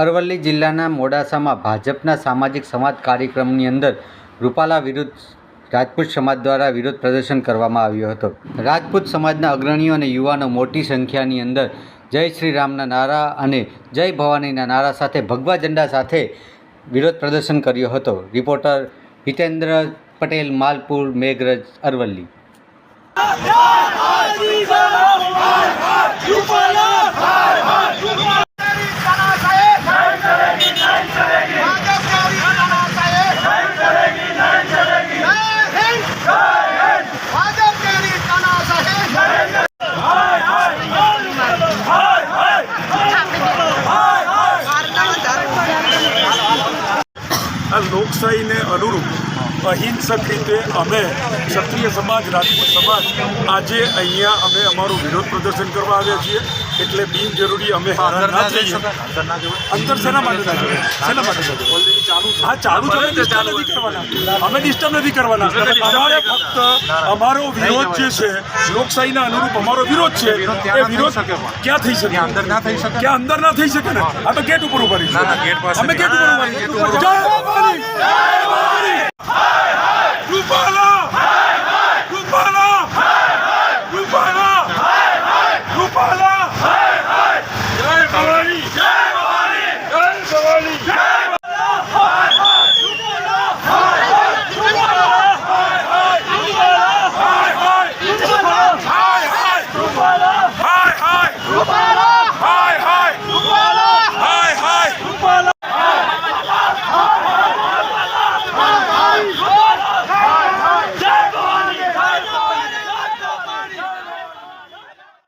અરવલ્લી જિલ્લાના મોડાસામાં ભાજપના સામાજિક સંવાદ કાર્યક્રમની અંદર રૂપાલા વિરુદ્ધ રાજપૂત સમાજ દ્વારા વિરોધ પ્રદર્શન કરવામાં આવ્યો હતો. રાજપૂત સમાજના અગ્રણીઓ અને યુવાનો મોટી સંખ્યાની અંદર જય શ્રી રામના નારા અને જય ભવાનીના નારા સાથે ભગવા ઝંડા સાથે વિરોધ પ્રદર્શન કર્યો હતો. રિપોર્ટર હિતેન્દ્ર પટેલ, માલપુર, મેઘરજ, અરવલ્લી. આ લોકશાહીને અનુરૂપ અહિંસક રીતે અમે ક્ષત્રિય સમાજ રાજપૂત સમાજ આજે અહીંયા અમે અમારું વિરોધ પ્રદર્શન કરવા આવ્યા છીએ. એટલે બિનજરૂરી અમે હેરાન ના અંતર શેના માટે ના જોઈએ? શેના માટે હા ચાલુ ડિસ્ટર્બ નથી કરવાના. અમે ડિસ્ટર્બ નથી કરવાના. અમારે ફક્ત અમારો વિરોધ જે છે લોકશાહીના અનુરૂપ અમારો વિરોધ છે એ વિરોધ ક્યાં થઈ શકે? અંદર ના થઈ શકે? ક્યાં અંદર ના થઈ શકે ને? અમે ગેટ ઉપર ઊભા રહીશું. અમે ગેટ ઉપર ઊભા રહીશું. જય! 好吧。